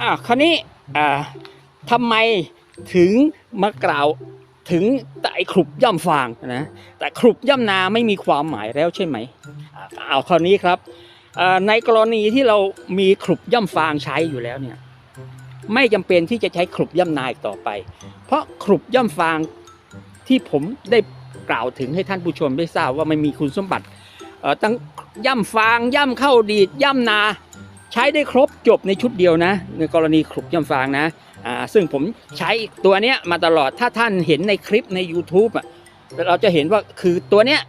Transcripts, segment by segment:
อ่าคราวนี้อ่าทำไมถึงมากล่าวถึงแต่ไอ้ครุบย่ำฟางนะแต่ครุบย่ำนาไม่มีความหมายแล้วใช่ไหมอ่าเอาคราวนี้ครับในกรณีที่เรามีครุบย่ำฟางใช้อยู่แล้วเนี่ยไม่จำเป็นที่จะใช้ครุบย่ำนาอีกต่อไป เพราะครุบย่ำฟางที่ผมได้กล่าวถึงให้ท่านผู้ชมได้ทราบว่ามันมีคุณสมบัติตั้งย่ำฟางย่ำเข้าดีดย่ำนา ใช้ได้ครบจบในชุดเดียวนะ ในกรณีครุบย่ำฟางนะอ่าซึ่งผมใช้ตัวเนี้ยมาตลอดถ้าท่านเห็นในคลิปใน YouTube อะเราจะเห็นว่าคือตัวเนี้ย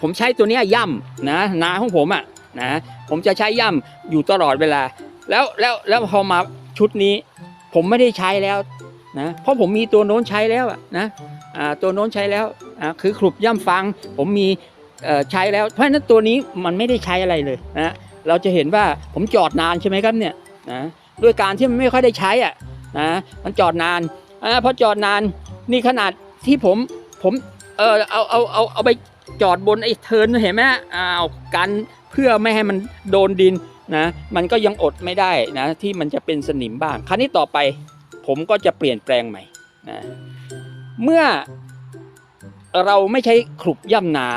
ผมใช้ตัวเนี้ยย่ำนะนาของผมอะนะผมจะใช้ย่ำอยู่ตลอดเวลา แล้วแล้วแล้วพอมาชุดนี้ ผมไม่ได้ใช้แล้วนะเพราะผมมีตัวโน้นใช้แล้วอะนะอ่าตัวโน้นใช้แล้วอ่าคือครุบย่ำฟางผมมีเอ่อใช้แล้ว เพราะฉะนั้นตัวนี้มันไม่ได้ใช้อะไรเลยนะ เราจะเห็นว่าผมจอดนานใช่ไหมครับเนี่ยนะด้วยการที่มันไม่ค่อยได้ใช้อะนะมันจอดนานอ่าพอจอดนานนี่ขนาดที่ผมผมเออเอาเอาเอาเอาไปจอดบนไอ้เทินเห็นไหมอ่ากันเพื่อไม่ให้มันโดนดินนะมันก็ยังอดไม่ได้นะที่มันจะเป็นสนิมบ้างคราวนี้ต่อไปผมก็จะเปลี่ยนแปลงใหม่นะเมื่อเราไม่ใช้ขลุบย่ำนา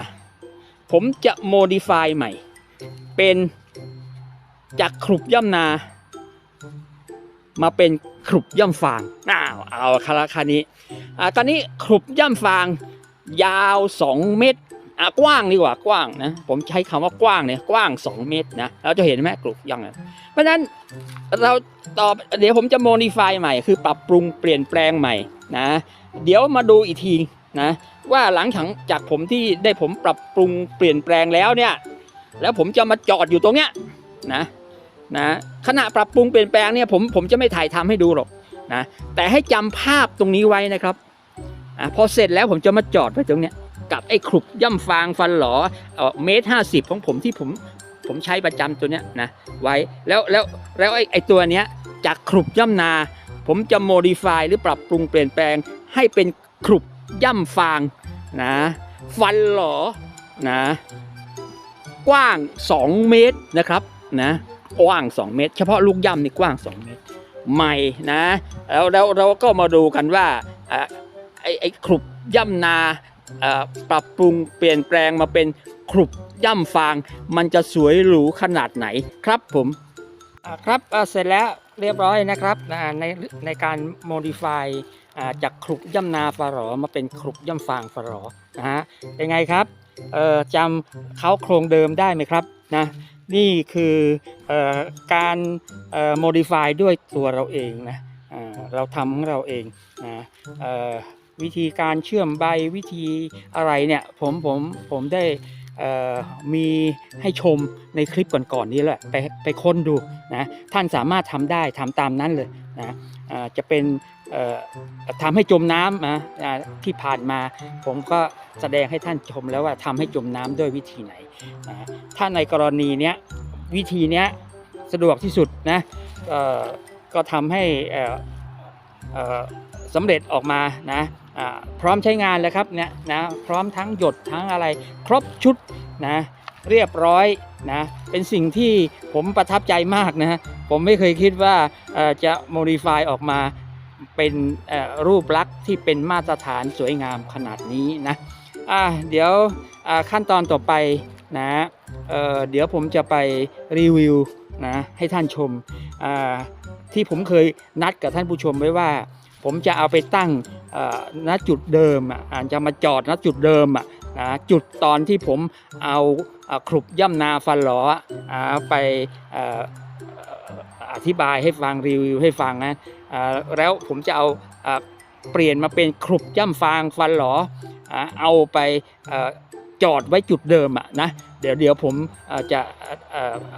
ผมจะโมดิฟายใหม่ เป็น จากขลุบย่ำนา มาเป็นขลุบย่ำฟางอ้าวเอาคาราคานี้อ่าตอนนี้ขลุบย่ำฟางยาว 2 เมตรอะกว้างดีกว่ากว้างนะผมใช้คำว่ากว้างเนี่ยกว้าง 2 เมตรนะเราจะเห็นไหมกลุบย่ำเนี่ยเพราะฉะนั้นเราต่อเดี๋ยวผมจะโมดิฟายใหม่ คือปรับปรุงเปลี่ยนแปลงใหม่นะเดี๋ยวมาดูอีกทีนะว่าหลังจากผมที่ได้ผมปรับปรุงเปลี่ยนแปลงแล้วเนี่ย แล้วผมจะมาจอดอยู่ตรงเนี้ยนะ นะขณะปรับปรุงเปลี่ยนแปลงเนี่ยผมผมจะไม่ถ่ายทำให้ดูหรอกนะแต่ให้จำภาพตรงนี้ไว้นะครับอะพอเสร็จแล้วผมจะมาจอดไว้ตรงเนี้ยกับไอ้ขลุบย่ำฟางฟันหลอเอ่อเมตรห้าสิบของผมที่ผมผมใช้ประจำตัวเนี้ยนะไว้แล้วแล้วแล้วไอ้ไอ้ตัวเนี้ยจากขลุบย่ำนา ผมจะโมดิฟายหรือปรับปรุงเปลี่ยนแปลง ให้เป็นขลุบย่ำฟางนะฟันหลอนะกว้าง 2 เมตรนะครับนะ กว้าง 2 เมตร เฉพาะลูกย่ำนี่กว้าง 2 เมตร ใหม่นะ แล้วแล้วเราก็มาดูกันว่าไอ้ไอ้ครุบย่ำนาปรับปรุงเปลี่ยนแปลงมาเป็นครุบย่ำฟาง มันจะสวยหรูขนาดไหนครับผมครับเสร็จแล้วเรียบร้อยนะครับในในการ modify อะจากครุบย่ำนาฟรอมาเป็นครุบย่ำฟางฟรอนะฮะเป็นไงครับจำเขาโครงเดิมได้ไหมครับนะ นี่คืออการ modify ด้วยตัวเราเองนะเราทำของเราเองนะวิธีการเชื่อมใบวิธีอะไรเนี่ยผมผมผมได้มีให้ชมในคลิปก่อนๆนี้แหละไปไปค้นดูนะท่านสามารถทำได้ทำตามนั้นเลยนะจะเป็น ทำให้จมน้ำนะที่ผ่านมา ผมก็แสดงให้ท่านชมแล้วว่าทำให้จมน้ำด้วยวิธีไหนนะถ้าในกรณีเนี้ยวิธีเนี้ยสะดวกที่สุดนะก็ทำให้เอ่อเอ่อสำเร็จออกมานะพร้อมใช้งานแล้วครับเนี่ยนะพร้อมทั้งหยดทั้งอะไรครบชุดนะเรียบร้อยนะเป็นสิ่งที่ผมประทับใจมากนะผมไม่เคยคิดว่าจะ modify ออกมา เป็นรูปลักษณ์ที่เป็นมาตรฐานสวยงามขนาดนี้นะอะเดี๋ยวขั้นตอนต่อไปนะเเดี๋ยวผมจะไปรีวิวนะให้ท่านชมอ่าที่ผมเคยนัดกับท่านผู้ชมไว้ว่า ผมจะเอาไปตั้งอ่อณจุดเดิมอะจะมาจอดณจุดเดิมอะนะจุดตอนที่ผมเอาอครุบย่ำนาฟันหลออ่าไปออธิบายให้ฟังรีวิวให้ฟังนะ แล้วผมจะเอาอเปลี่ยนมาเป็นครุบย่ำฟางฟันหลออเอาไปอจอดไว้จุดเดิมอะนะเดี๋ยวเดี๋ยวผมจะ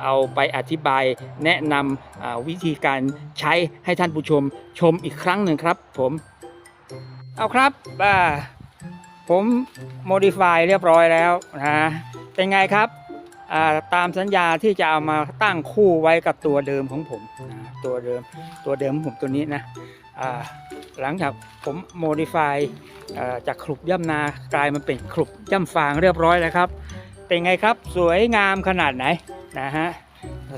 เอาไปอธิบายแนะนำวิธีการใช้ให้ท่านผู้ชมชมอีกครั้งหนึ่งครับผมเอาครับอ่าผม modify เรียบร้อยแล้วนะเป็นไงครับตามสัญญาที่จะเอามาตั้งคู่ไว้กับตัวเดิมของผมนะ ตัวเดิม ตัวเดิมผมตัวนี้นะหลังจากผม modify อ่าจากขลุบย่ำนากลายมาเป็นขลุบย่ำฟางเรียบร้อยแล้วครับ เป็นไงครับสวยงามขนาดไหนนะฮะ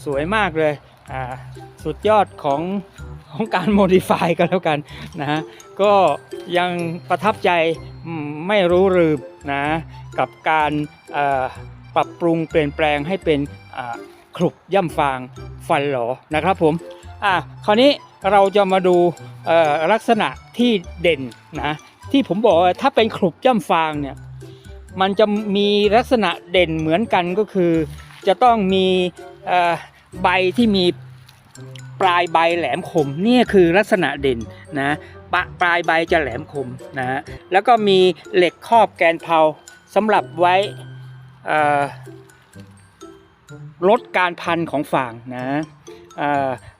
สวยมากเลยสุดยอดของของการโมดิฟายกันแล้วกันนะฮะก็ยังประทับใจไม่รู้ลืมนะกับการปรับปรุงเปลี่ยนแปลงให้เป็นขลุบย่ำฟางฟันหลอนะครับผม อะคราวนี้เราจะมาดูลักษณะที่เด่นนะที่ผมบอกถ้าเป็นขลุบย่ำฟางเนี่ยมันจะมีลักษณะเด่นเหมือนกันก็คือ จะต้องมีใบที่มีปลายใบแหลมคมนี่คือลักษณะเด่นนะปปลายใบจะแหลมคมนะฮะแล้วก็มีเหล็กครอบแกนเพลาสำหรับไว้ลดการพันของฝางนะ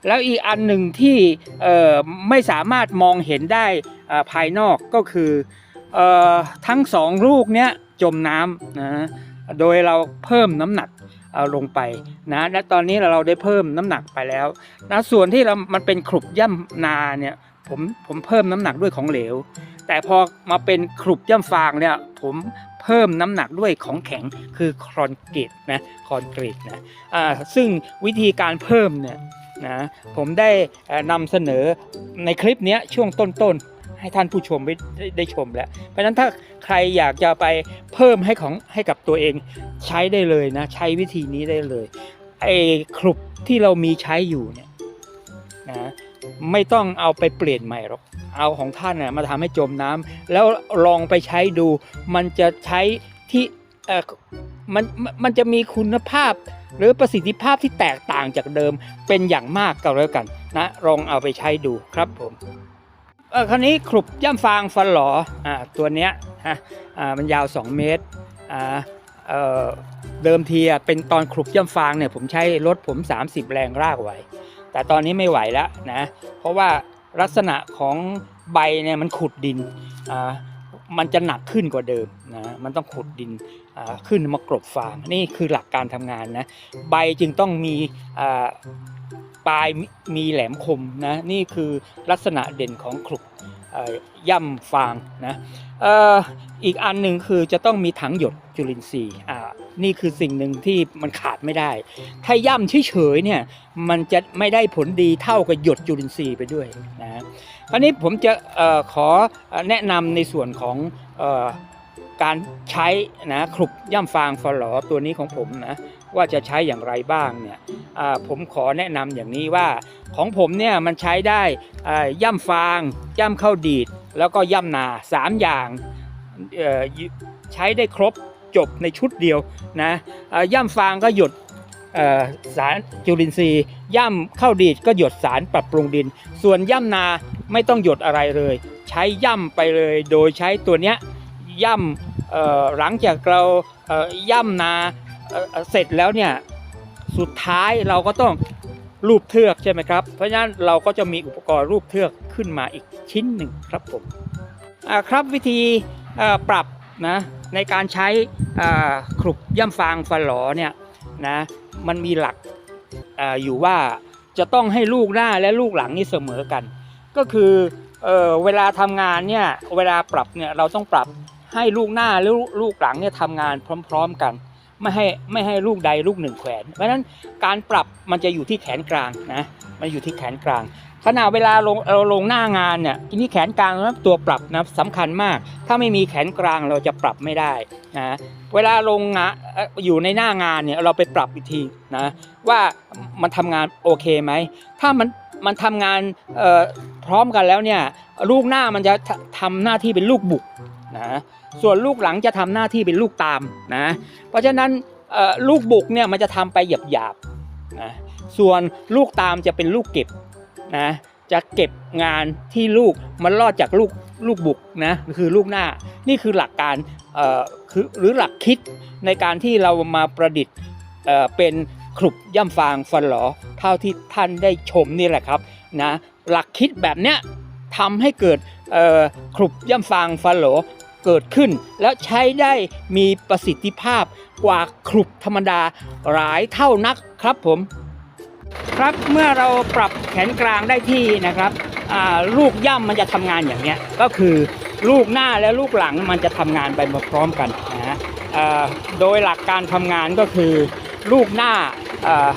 แล้วอีกอันหนึ่งที่ไม่สามารถมองเห็นได้ภายนอกก็คือออทั้งสองลูกเนี้ยจมน้ำนะโดยเราเพิ่มน้ำหนักเอาลงไปนะและตอนนี้เราได้เพิ่มน้ำหนักไปแล้วนะส่วนที่เรามันเป็นขลุบย่ำนาเนี่ยผมผมเพิ่มน้ำหนักด้วยของเหลว แต่พอมาเป็นขลุบย่ำฟางเนี่ยผม เพิ่มน้ำหนักด้วยของแข็งคือคอนกรีตนะคอนกรีตนะอ่าซึ่งวิธีการเพิ่มเนี่ยนะผมได้เอ่อนำเสนอในคลิปนี้ช่วงต้นๆ ให้ท่านผู้ชมได้ได้ได้ชมแล้ว เพราะฉะนั้นถ้าใครอยากจะไปเพิ่มให้ของให้กับตัวเองใช้ได้เลยนะใช้วิธีนี้ได้เลยไอ้คลุบที่เรามีใช้อยู่เนี่ยนะไม่ต้องเอาไปเปลี่ยนใหม่หรอก เอาของท่านน่ะมาทำให้จมน้ำแล้วลองไปใช้ดู มันจะใช้ที่เออมันมันจะมีคุณภาพ หรือประสิทธิภาพที่แตกต่างจากเดิมเป็นอย่างมากก็แล้วกันนะลองเอาไปใช้ดูครับผมเออคราวนี้ขลุบย่ำฟางฟันหลออ่าตัวเนี้ยฮะอ่ามันยาว 2 เมตรอ่าเออเดิมทีอะเป็นตอนขลุบย่ำฟางเนี่ยผมใช้รถผม 30 แรงรากไหวแต่ตอนนี้ไม่ไหวแล้วนะ เพราะว่า ลักษณะของใบเนี่ยมันขุดดินอ่ามันจะหนักขึ้นกว่าเดิมนะ มันต้องขุดดินอ่าขึ้นมากรบฟาง นี่คือหลักการทำงานนะ ใบจึงต้องมีอ่าปลายมีแหลมคมนะ นี่คือลักษณะเด่นของขลุกอ่อย่ำฟางนะ อีกอันหนึ่งคือจะต้องมีถังหยดจุลินทรีย์อ่านี่คือสิ่งหนึ่งที่มันขาดไม่ได้ ถ้าย่ำเฉยๆเนี่ยมันจะไม่ได้ผลดีเท่ากับหยดจุลินทรีย์ไปด้วยนะคราวนี้ผมจะออขอแนะนำในส่วนของออการใช้นะคลุกย่ำฟางฟลอตัวนี้ของผมนะว่าจะใช้อย่างไรบ้างเนี่ยผมขอแนะนำอย่างนี้ว่าของผมเนี่ยมันใช้ได้ย่ำฟางย่ำข้าวดีด แล้วก็ย่ำนาสามอย่างใช้ได้ครบจบในชุดเดียวนะย่ำฟางก็หยดสารจุลินทรีย์ย่ำข้าวดีดก็หยดสารปรับปรุงดิน ส่วนย่ำนาไม่ต้องหยดอะไรเลย ใช้ย่ำไปเลยโดยใช้ตัวเนี้ยย่ำหลังจากเราย่ำนาเสร็จแล้วเนี่ยสุดท้ายเราก็ต้อง รูปเทือกใช่ไหมครับ เพราะฉะนั้นเราก็จะมีอุปกรณ์รูปเทือกขึ้นมาอีกชิ้นหนึ่งครับผมครับวิธีปรับนะในการใช้ขลุกย่ำฟางฟันหลอเนี่ยนะมันมีหลักออยู่ว่าจะต้องให้ลูกหน้าและลูกหลังนี่เสมอกัน ก็คือเออเวลาทำงานเนี่ยเวลาปรับเนี่ยเราต้องปรับให้ลูกหน้าและลูกหลังเนี่ยทำงานพร้อม ๆ กัน ไม่ให้ไม่ให้ลูกใดลูกหนึ่งแขวน เพราะฉะนั้นการปรับมันจะอยู่ที่แขนกลางนะมันอยู่ที่แขนกลางขณะเวลาลงเราลงหน้างานเนี่ยทีนี้แขนกลางนะตัวปรับนะสำคัญมาก ถ้าไม่มีแขนกลางเราจะปรับไม่ได้นะเวลาลงงานอยู่ในหน้างานเนี่ยเราไปปรับอีกทีนะว่ามันทำงานโอเคไหมถ้ามันมันทำงานพร้อมกันแล้วเนี่ยลูกหน้ามันจะททำหน้าที่เป็นลูกบุกนะ ส่วนลูกหลังจะทำหน้าที่เป็นลูกตามนะ เพราะฉะนั้นลูกบุกเนี่ยมันจะทำไปหยาบๆนะส่วนลูกตามจะเป็นลูกเก็บนะจะเก็บงานที่ลูกมันรอดจากลูกลูกบุกนะคือลูกหน้านี่คือหลักการคือหรือหลักคิดในการที่เรามาประดิษฐ์เป็นขลุบย่ำฟางฟันหลอเท่าที่ท่านได้ชมนี่แหละครับนะหลักคิดแบบเนี้ยทำให้เกิดขลุบย่ำฟางฟันหลอ เกิดขึ้น แล้วใช้ได้มีประสิทธิภาพกว่าคลุบธรรมดาหลายเท่านักครับผม ครับเมื่อเราปรับแขนกลางได้ที่นะครับลูกย่ำมันจะทำงานอย่างเนี้ยก็คือลูกหน้าและลูกหลังมันจะทำงานไปพร้อมกันนะฮะโดยหลักการทำงานก็คือลูกหน้าอ่า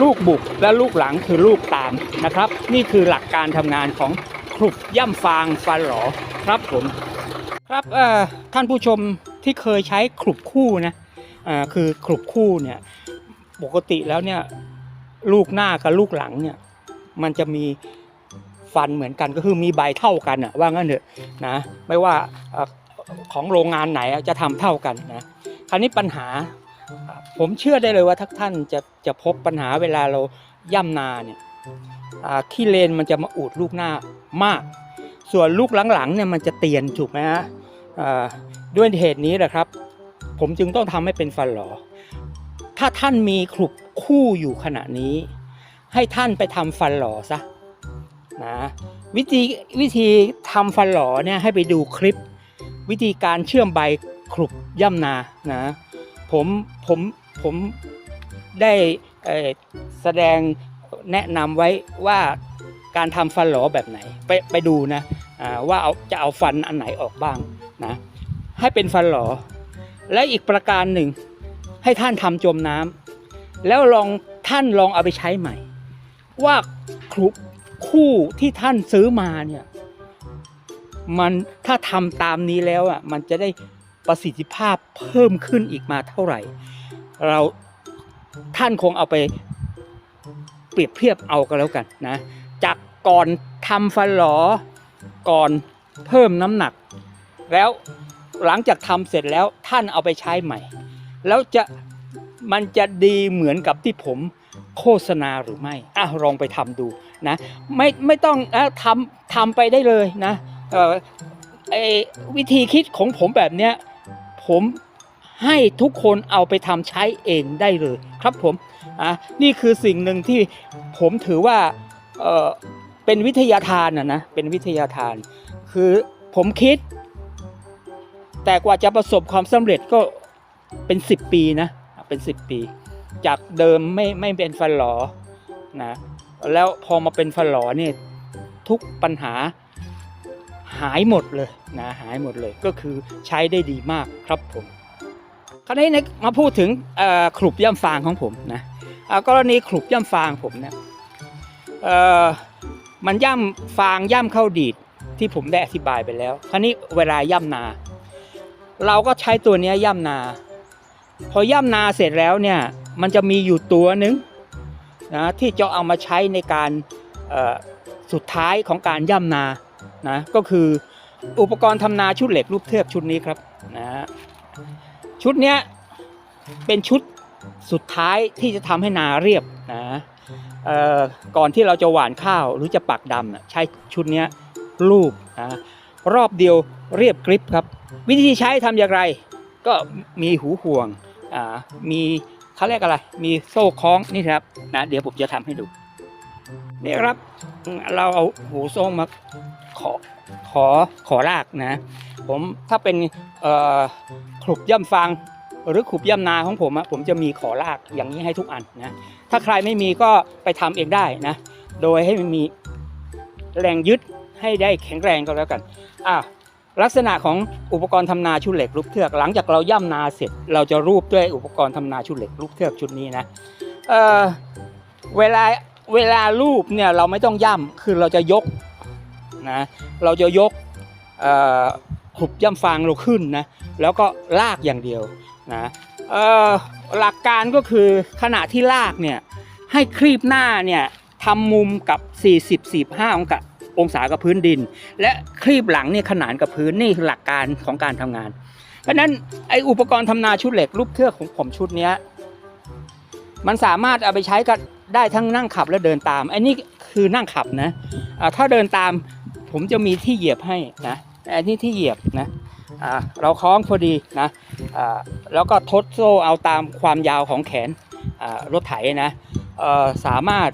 ลูกบุกและลูกหลังคือลูกตามนะครับ นี่คือหลักการทำงานของครุบย่ำฟางฟันหลอครับผม ครับท่านผู้ชมที่เคยใช้ครุบคู่นะอ่าคือครุบคู่เนี่ยปกติแล้วเนี่ยลูกหน้ากับลูกหลังเนี่ยมันจะมีฟันเหมือนกันก็คือมีใบเท่ากันอะว่างั้นเถอะนะไม่ว่าอของโรงงานไหนจะทำเท่ากันนะคราวนี้ปัญหาผมเชื่อได้เลยว่าทุกท่านจะจะพบปัญหาเวลาเราย่ำนาเนี่ยอ่าขี้เลนมันจะมาอุดลูกหน้ามาก ส่วนลูกหลังๆเนี่ยมันจะเตียนถูกไหมฮะ ด้วยเหตุนี้แหละครับ ผมจึงต้องทำให้เป็นฟันหลอ ถ้าท่านมีครุบคู่อยู่ขณะนี้ ให้ท่านไปทำฟันหลอซะนะวิธีวิธีทำฟันหลอเนี่ยให้ไปดูคลิป วิธีการเชื่อมใบครุบย่ำนานะผมผมผมได้แสดงแนะนำไว้ว่าการทำฟันหลอแบบไหน ไปไปดูนะว่าเอาจะเอาฟันอันไหนออกบ้าง นะให้เป็นฟันหลอ และอีกประการหนึ่ง ให้ท่านทำจมน้ำแล้วลองท่านลองเอาไปใช้ใหม่ ว่าครุคู่ที่ท่านซื้อมาเนี่ยมันถ้าทำตามนี้แล้วอะมันจะได้ประสิทธิภาพเพิ่มขึ้นอีกมาเท่าไหร่ เราท่านคงเอาไปเปรียบเทียบเอากันแล้วกันนะจากก่อนทำฟันหลอก่อนเพิ่มน้ำหนัก แล้วหลังจากทำเสร็จแล้วท่านเอาไปใช้ใหม่ แล้วจะมันจะดีเหมือนกับที่ผมโฆษณาหรือไม่อะลองไปทำดูนะไม่ไม่ต้องอะทำทำไปได้เลยนะเอ่อไอวิธีคิดของผมแบบเนี้ยผมให้ทุกคนเอาไปทำใช้เองได้เลยครับผมอะนี่คือสิ่งหนึ่งที่ผมถือว่าเออเป็นวิทยาทานนะนะเป็นวิทยาทาน คือผมคิด แต่กว่าจะประสบความสำเร็จก็เป็น 10 ปีนะ เป็น 10 ปี จากเดิมไม่ไม่เป็นฟันหลอนะ แล้วพอมาเป็นฟันหลอเนี่ยทุกปัญหาหายหมดเลยนะหายหมดเลยก็คือใช้ได้ดีมากครับผมคราวนี้นะมาพูดถึงขลุบย่ำฟางของผมนะอ่ากรณีขลุบย่ำฟางผมเนี่ยมันย่ำฟางย่ำเข้าดีดที่ผมได้อธิบายไปแล้ว คราวนี้เวลาย่ำนา เราก็ใช้ตัวนี้ย่ำนา พอย่ำนาเสร็จแล้วเนี่ยมันจะมีอยู่ตัวหนึ่งนะที่จะเอามาใช้ในการสุดท้ายของการย่ำนานะก็คืออุปกรณ์ทำนาชุดเหล็กรูปเทือกชุดนี้ครับนะชุดเนี้ยเป็นชุดสุดท้ายที่จะทำให้นาเรียบนะก่อนที่เราจะหว่านข้าวหรือจะปักดำนะใช้ชุดเนี้ยรูปนะรอบเดียว เรียบกริบครับ วิธีใช้ทำอย่างไร ก็มีหูห่วงอ่ามีเขาเรียกอะไร มีโซ่คล้องนี่ครับนะเดี๋ยวผมจะทำให้ดูนี่ครับเราเอาหูโซ่มาขอขอขอรากนะ ผมถ้าเป็นขลุบย่ำฟางหรือขลุบย่ำนาของผมอะผมจะมีขอรากอย่างนี้ให้ทุกอันนะถ้าใครไม่มีก็ไปทำเองได้นะโดยให้มันมีแรงยึดให้ได้แข็งแรงก็แล้วกันอะ ลักษณะของอุปกรณ์ทำนาชุดเหล็กลูกเทือก หลังจากเราย่ำนาเสร็จ เราจะรูปด้วยอุปกรณ์ทำนาชุดเหล็กลูกเทือกชุดนี้นะเเวลาเวลารูปเนี่ยเราไม่ต้องย่ำคือเราจะยกนะเราจะยกเอ่อขุบย่ำฟางเราขึ้นนะแล้วก็ลากอย่างเดียวนะหลักการก็คือขณะที่ลากเนี่ยให้ครีบหน้าเนี่ยทำมุมกับ 40-45 องศา องศากับพื้นดิน และครีบหลังเนี่ยขนานกับพื้นนี่หลักการของการทำงาน เพราะนั้นไออุปกรณ์ทำนาชุดเหล็กรูปเทือกของผมชุดเนี้ยมันสามารถเอาไปใช้กันได้ทั้งนั่งขับและเดินตามไอ้นี่คือนั่งขับนะถ้าเดินตามผมจะมีที่เหยียบให้นะอันนี้ที่เหยียบนะเราคล้องพอดีนะแล้วก็ทดโซ่เอาตามความยาวของแขนรถไถนะสามารถ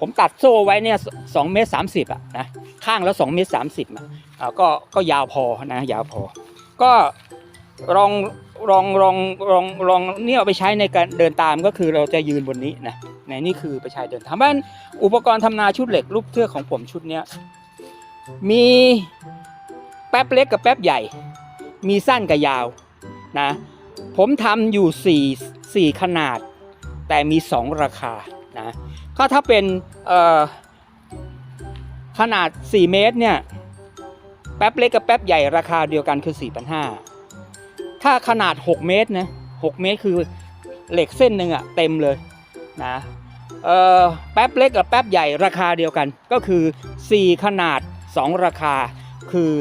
ผมตัดโซ่ไว้เนี่ยสองเมตรสามสิบอะนะข้างแล้วสองเมตรสามสิบอะอ่าก็ก็ยาวพอนะยาวพอ ก็ลองลองลองลองลองเนี่ยเอาไปใช้ในการเดินตามก็คือเราจะยืนบนนี้นะในนี่คือไปใช้เดินตามบ้านอุปกรณ์ทำนาชุดเหล็กรูปเทือกของผมชุดเนี้ยมีแป๊บเล็กกับแป๊บใหญ่ มีสั้นกับยาวนะผมทำอยู่สี่สี่ขนาด แต่มี 2 ราคานะ ก็ถ้าเป็นขนาด 4 เมตรเนี่ยแป๊บเล็กกับแป๊บใหญ่ราคาเดียวกันคือ 4,500 ถ้าขนาด 6 เมตรนะ6เมตรคือเหล็กเส้นหนึ่งอะเต็มเลยนะแป๊บเล็กกับแป๊บใหญ่ราคาเดียวกันก็คือ 4 ขนาด 2 ราคาคือ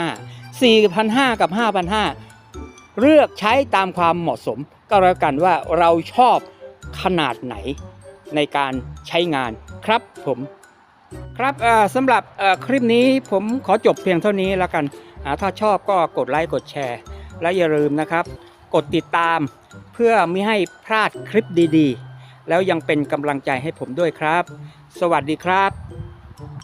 5,500 4,500 กับ 5,500 เลือกใช้ตามความเหมาะสม ก็แล้วกันว่าเราชอบขนาดไหน ในการใช้งานครับผมครับสำหรับคลิปนี้ผมขอจบเพียงเท่านี้แล้วกันถ้าชอบก็กดไลค์กดแชร์ และอย่าลืมนะครับ กดติดตามเพื่อไม่ให้พลาดคลิปดีๆ แล้วยังเป็นกำลังใจให้ผมด้วยครับ สวัสดีครับ